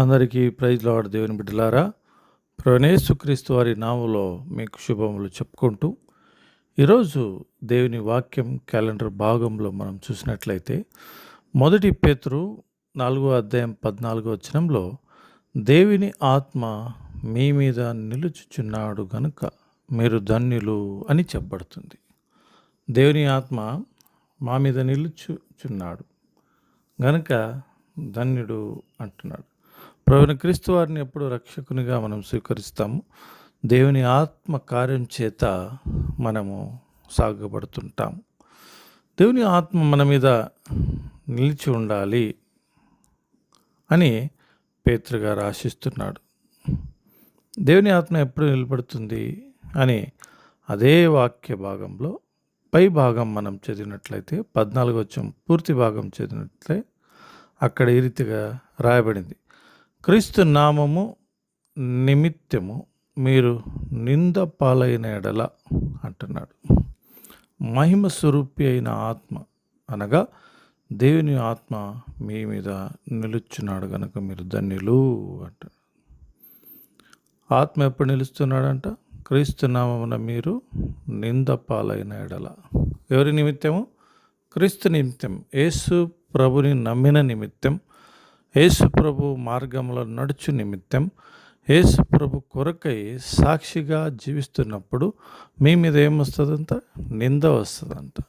అందరికీ praise lord దేవుని బిడ్డలారా ప్రవణేశుక్రీస్తు వారి నామంలో మీకు శుభములు చెప్పుకుంటూ ఈరోజు దేవుని వాక్యం క్యాలెండర్ భాగంలో మనం చూసినట్లయితే మొదటి పేతురు నాలుగో అధ్యాయం పద్నాలుగో వచనంలో దేవుని ఆత్మ మీ మీద నిలుచుచున్నాడు గనుక మీరు ధన్యులు అని చెప్పబడుతుంది. దేవుని ఆత్మ మా మీద నిలుచుచున్నాడు గనుక ధన్యుడు అంటున్నాడు. ప్రవీణ క్రీస్తు వారిని ఎప్పుడు రక్షకునిగా మనం స్వీకరిస్తాము. దేవుని ఆత్మ కార్యం చేత మనము సాగబడుతుంటాం దేవుని ఆత్మ మన మీద నిలిచి ఉండాలి అని పేతృగారు ఆశిస్తున్నాడు. దేవుని ఆత్మ ఎప్పుడు నిలబడుతుంది అని అదే వాక్య భాగంలో పై భాగం మనం చదివినట్లయితే పద్నాలుగు వచ్చం పూర్తి భాగం చదివినట్లే అక్కడ ఈ రీతిగా రాయబడింది. క్రీస్తు నామము నిమిత్తము మీరు నింద పాలైన ఎడల అంటున్నాడు. మహిమ స్వరూపి అయిన ఆత్మ అనగా దేవుని ఆత్మ మీ మీద నిలుచున్నాడు కనుక మీరు ధన్యులు అంటాడు ఆత్మ ఎప్పుడు నిలుస్తున్నాడంట? క్రీస్తు నామమున మీరు నింద పాలైన ఎడల. ఎవరి నిమిత్తము? క్రీస్తు నిమిత్తం. యేసు ప్రభుని నమ్మిన నిమిత్తం. యేసుప్రభు మార్గంలో నడుచు నిమిత్తం యేసుప్రభు కొరకై సాక్షిగా జీవిస్తున్నప్పుడు మీ మీద ఏమొస్తుందంట? నింద వస్తుందంట.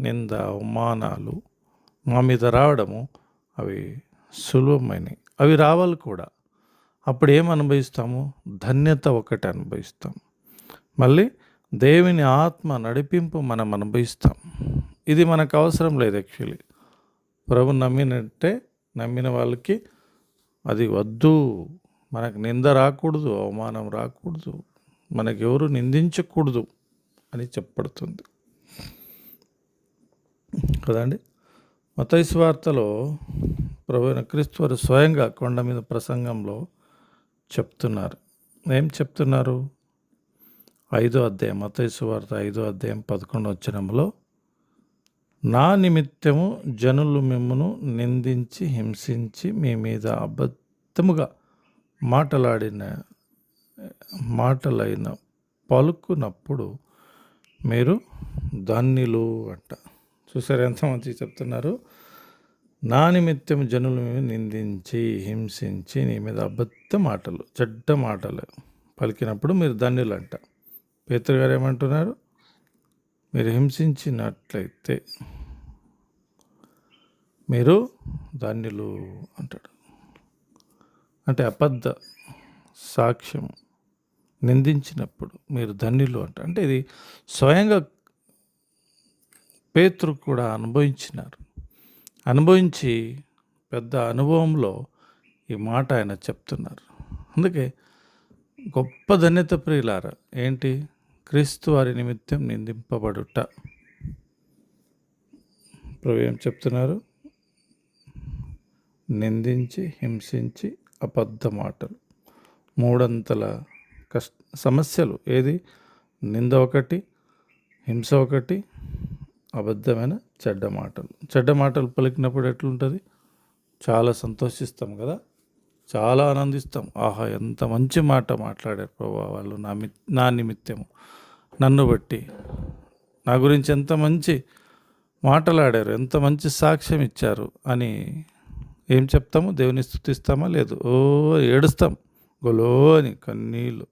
నింద అవమానాలు మా మీద రావడము అవి సులభమైనవి అవి రావాలి కూడా. అప్పుడు ఏం అనుభవిస్తాము? ధన్యత ఒకటి అనుభవిస్తాం. మళ్ళీ దేవుని ఆత్మ నడిపింపు మనం అనుభవిస్తాం. ఇది మనకు అవసరం లేదు యాక్చువల్లీ. ప్రభు నమ్మినట్టే నమ్మిన వాళ్ళకి అది వద్దు. మనకు నింద రాకూడదు అవమానం రాకూడదు. మనకెవరు నిందించకూడదు అని చెప్పబడుతుంది. కదండి మతైసు వార్తలో ప్రభు క్రీస్తువారు స్వయంగా కొండ మీద ప్రసంగంలో చెప్తున్నారు. ఏం చెప్తున్నారు? ఐదో అధ్యాయం మతైసు వార్త ఐదో అధ్యాయం పదకొండు వచ్చినంలో నా నిమిత్తము జనులు మిమ్మను నిందించి హింసించి మీ మీద అబద్ధముగా మాటలాడిన మాటలైన పలుకునప్పుడు మీరు ధన్యులు అంట. చూసారు ఎంత మంచి చెప్తున్నారు? నా నిమిత్తం జనులు నిందించి హింసించి నీ మీద అబద్ధ మాటలు చెడ్డ మాటలు పలికినప్పుడు మీరు ధన్యులు అంట పేతురు గారు ఏమంటున్నారు? మీరు హింసించినట్లయితే మీరు ధన్యులు అంటాడు. అంటే అబద్ధ సాక్ష్యం నిందించినప్పుడు మీరు ధన్యులు అంట. అంటే ఇది స్వయంగా పేతురు కూడా అనుభవించినారు. అనుభవించి పెద్ద అనుభవంలో ఈ మాట ఆయన చెప్తున్నారు. అందుకే గొప్ప ధన్యత ప్రియులారా ఏంటి? క్రీస్తు వారి నిమిత్తం నిందింపబడుట. ప్రభు ఏం చెప్తున్నారు? నిందించి హింసించి అబద్ధ మాటలు మూడంతల కష్ట సమస్యలు ఏది? నింద ఒకటి హింస ఒకటి అబద్ధమైన చెడ్డ మాటలు. చెడ్డ మాటలు పలికినప్పుడు ఎట్లుంటుంది? చాలా సంతోషిస్తాం కదా? చాలా ఆనందిస్తాం. ఆహా ఎంత మంచి మాట మాట్లాడారు ప్రభా వాళ్ళు నా మి నా నిమిత్తము. నన్ను బట్టి. నా గురించి ఎంత మంచి మాటలాడారు ఎంత మంచి సాక్ష్యం ఇచ్చారు అని ఏం చెప్తాము? దేవుని స్థుతిస్తామా? లేదు. ఓ ఏడుస్తాం. గొలో అని కన్నీళ్ళు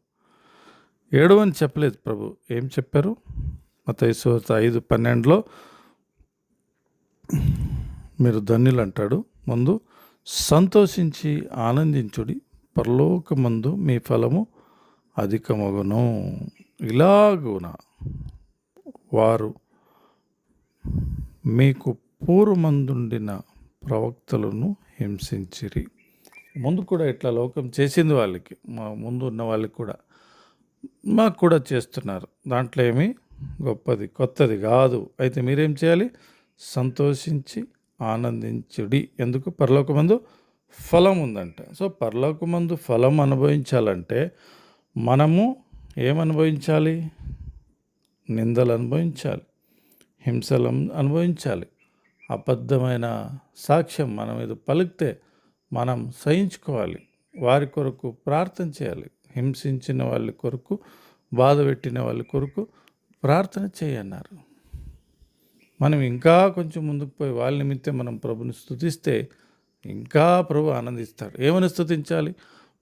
అని చెప్పలేదు ప్రభు. ఏం చెప్పారు? మత ఐదు పన్నెండులో మీరు ధన్యులు అంటాడు. ముందు సంతోషించి ఆనందించుడి. పరలోకమందు మీ ఫలము అధికమగును. ఇలాగున వారు మీకు పూర్వమందుండిన ప్రవక్తలను హింసించిరి. ముందు కూడా ఇట్లా లోకం చేసింది వాళ్ళకి మా ముందు ఉన్న వాళ్ళకి కూడా. మాకు కూడా చేస్తున్నారు. దాంట్లో ఏమి గొప్పది కొత్తది కాదు. అయితే మీరేం చేయాలి? సంతోషించి ఆనందించుడి. ఎందుకు? పరలోకమందు ఫలం ఉందంట సో పరలోకమందు ఫలం అనుభవించాలంటే మనము ఏమనుభవించాలి? నిందలు అనుభవించాలి. హింసలు అనుభవించాలి. అబద్ధమైన సాక్ష్యం మన మీద పలికితే మనం సహించుకోవాలి. వారి కొరకు ప్రార్థన చేయాలి. హింసించిన వాళ్ళ కొరకు బాధ పెట్టిన వాళ్ళ కొరకు ప్రార్థన చేయన్నారు. మనం ఇంకా కొంచెం ముందుకు పోయి వాళ్ళ నిమిత్తం మనం ప్రభుని స్థుతిస్తే ఇంకా ప్రభు ఆనందిస్తాడు. ఏమని స్థుతించాలి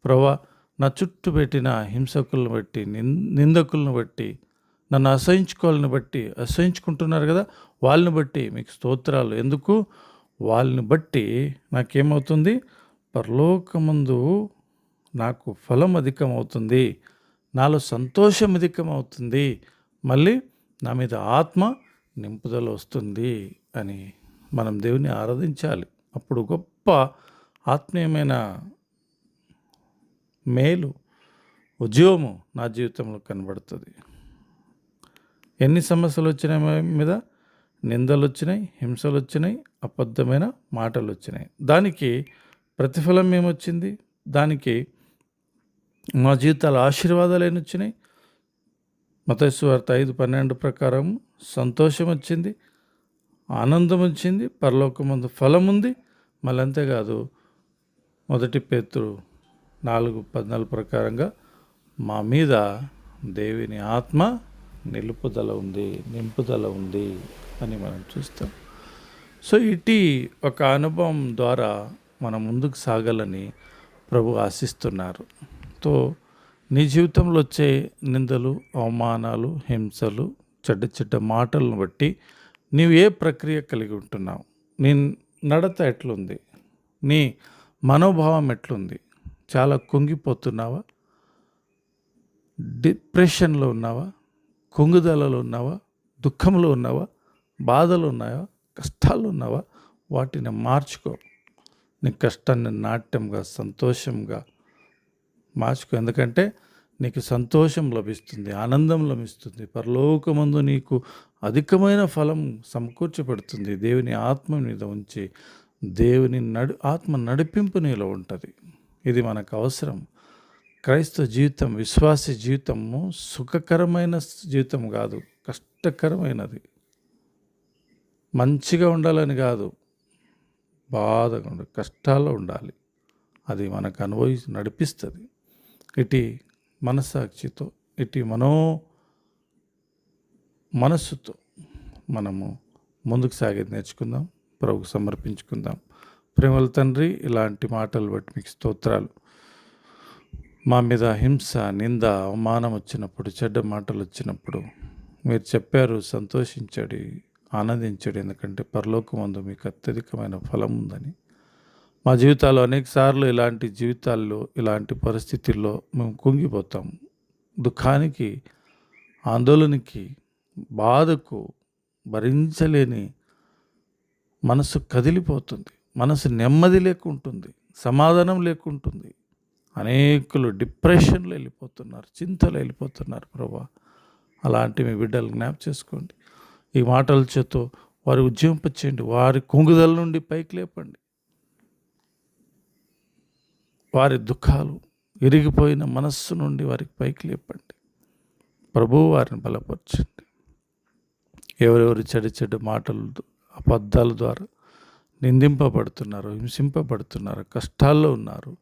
ప్రభా నా చుట్టూ పెట్టిన హింసకులను బట్టి నిందకులను బట్టి నన్ను అసహించుకోవాలని బట్టి అసహించుకుంటున్నారు కదా వాళ్ళని బట్టి మీకు స్తోత్రాలు. ఎందుకు? వాళ్ళని బట్టి నాకేమవుతుంది? పరలోకమందు నాకు ఫలం అధికమవుతుంది. నాలో సంతోషం అధికమవుతుంది. మళ్ళీ నా మీద ఆత్మ నింపుదల వస్తుంది అని మనం దేవుని ఆరాధించాలి. అప్పుడు గొప్ప ఆత్మీయమైన మేలు ఉద్యోగము నా జీవితంలో కనబడుతుంది. ఎన్ని సమస్యలు వచ్చినాయి మీద? నిందలు వచ్చినాయి హింసలు వచ్చినాయి అబద్ధమైన మాటలు వచ్చినాయి. దానికి ప్రతిఫలం ఏమొచ్చింది? దానికి మా జీవితాల ఆశీర్వాదాలు ఏమి వచ్చినాయి? మతస్వార్త ఐదు పన్నెండు ప్రకారం సంతోషం వచ్చింది ఆనందం వచ్చింది పరలోకమందు ఫలం ఉంది మళ్ళీ అంతేకాదు మొదటి పేతురు నాలుగు పద్నాలుగు ప్రకారంగా మా మీద దేవిని ఆత్మ నిలుపుదల ఉంది నింపుదల ఉంది అని మనం చూస్తాం. సో ఇటీ ఒక అనుభవం ద్వారా మనం ముందుకు సాగాలని ప్రభు ఆశిస్తున్నారు. తో నీ జీవితంలో వచ్చే నిందలు అవమానాలు హింసలు చెడ్డ చెడ్డ మాటలను బట్టి నీవు ఏ ప్రక్రియ కలిగి ఉంటున్నావు? నీ నడత ఎట్లుంది? నీ మనోభావం ఎట్లుంది? చాలా కుంగిపోతున్నావా? డిప్రెషన్లో ఉన్నావా? కుంగుదలలో ఉన్నావా? దుఃఖంలో ఉన్నావా? బాధలు ఉన్నావా? కష్టాలు ఉన్నావా? వాటిని మార్చుకో. నీ కష్టాన్ని నాట్యంగా సంతోషంగా మార్చుకో. ఎందుకంటే నీకు సంతోషం లభిస్తుంది ఆనందం లభిస్తుంది. పరలోకమందు నీకు అధికమైన ఫలం సమకూర్చబడుతుంది. దేవుని ఆత్మ మీద ఉంచి దేవుని నడు ఆత్మ నడిపింపు నీలో ఉంటుంది. ఇది మనకు అవసరం. క్రైస్తవ జీవితం విశ్వాస జీవితము సుఖకరమైన జీవితం కాదు కష్టకరమైనది. మంచిగా ఉండాలని కాదు బాధగా ఉండాలి కష్టాల్లో ఉండాలి. అది మనకు అనుభవి నడిపిస్తుంది. ఇటు మనసాక్షితో ఇటు మనో మనస్సుతో మనము ముందుకు సాగేది నేర్చుకుందాం ప్రభుకు సమర్పించుకుందాం. ప్రేమల తండ్రి ఇలాంటి మాటలు బట్టి మీకు స్తోత్రాలు. మా మీద హింస నింద అవమానం వచ్చినప్పుడు చెడ్డ మాటలు వచ్చినప్పుడు మీరు చెప్పారు సంతోషించడి ఆనందించడు. ఎందుకంటే పరలోకమందు మీకు అత్యధికమైన ఫలం ఉందని. మా జీవితాల్లో అనేకసార్లు ఇలాంటి జీవితాల్లో ఇలాంటి పరిస్థితుల్లో మేము కుంగిపోతాం. దుఃఖానికి ఆందోళనకి బాధకు భరించలేని మనసు కదిలిపోతుంది. మనసు నెమ్మది లేకుంటుంది సమాధానం లేకుంటుంది. అనేకులు డిప్రెషన్లో వెళ్ళిపోతున్నారు చింతలు వెళ్ళిపోతున్నారు ప్రభా. అలాంటి మీ బిడ్డలు జ్ఞాప చేసుకోండి. ఈ మాటల చేతో వారి ఉద్యమింపచేయండి వారి కుంగుదల నుండి పైకి లేపండి. వారి దుఃఖాలు ఇరిగిపోయిన మనస్సు నుండి వారికి పైకి లేపండి. ప్రభువు వారిని బలపరచండి. ఎవరెవరు చెడు చెడు మాటలు అబద్ధాల ద్వారా నిందింపబడుతున్నారు హింసింపబడుతున్నారు కష్టాల్లో ఉన్నారు.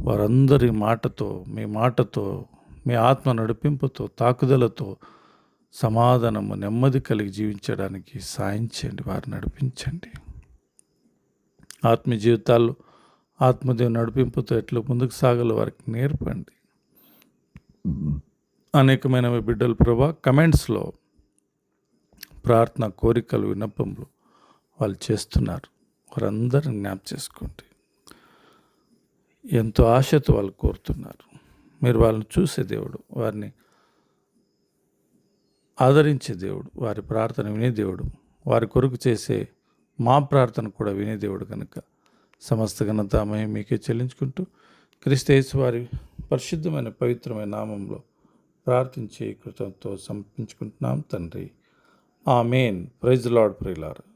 వారందరి మాటతో మీ మాటతో మీ ఆత్మ నడిపింపుతో తాకుదలతో సమాధానము నెమ్మది కలిగి జీవించడానికి సాయం చేయండి వారిని నడిపించండి. ఆత్మ జీవితాల్లో ఆత్మదేవ నడిపింపుతో ఎట్లా ముందుకు సాగాలో వారికి నేర్పండి. అనేకమైన మీ బిడ్డలు ప్రభా కమెంట్స్లో ప్రార్థన కోరికలు విన్నపంలో వాళ్ళు చేస్తున్నారు. వారందరిని జ్ఞాప చేసుకోండి. ఎంతో ఆశతో వాళ్ళు కోరుతున్నారు. మీరు వాళ్ళని చూసే దేవుడు వారిని ఆదరించే దేవుడు వారి ప్రార్థన వినే దేవుడు వారి కొరకు చేసే మా ప్రార్థన కూడా వినే దేవుడు కనుక సమస్త ఘనత మహిమ మీకే చెల్లించుకుంటూ క్రిస్తేసు వారి పరిశుద్ధమైన పవిత్రమైన నామంలో ప్రార్థించే కృతంతో సమర్పించుకుంటున్నాం తండ్రి. ఆ మెయిన్ ప్రైజ్ లార్డ్. ప్రిలార్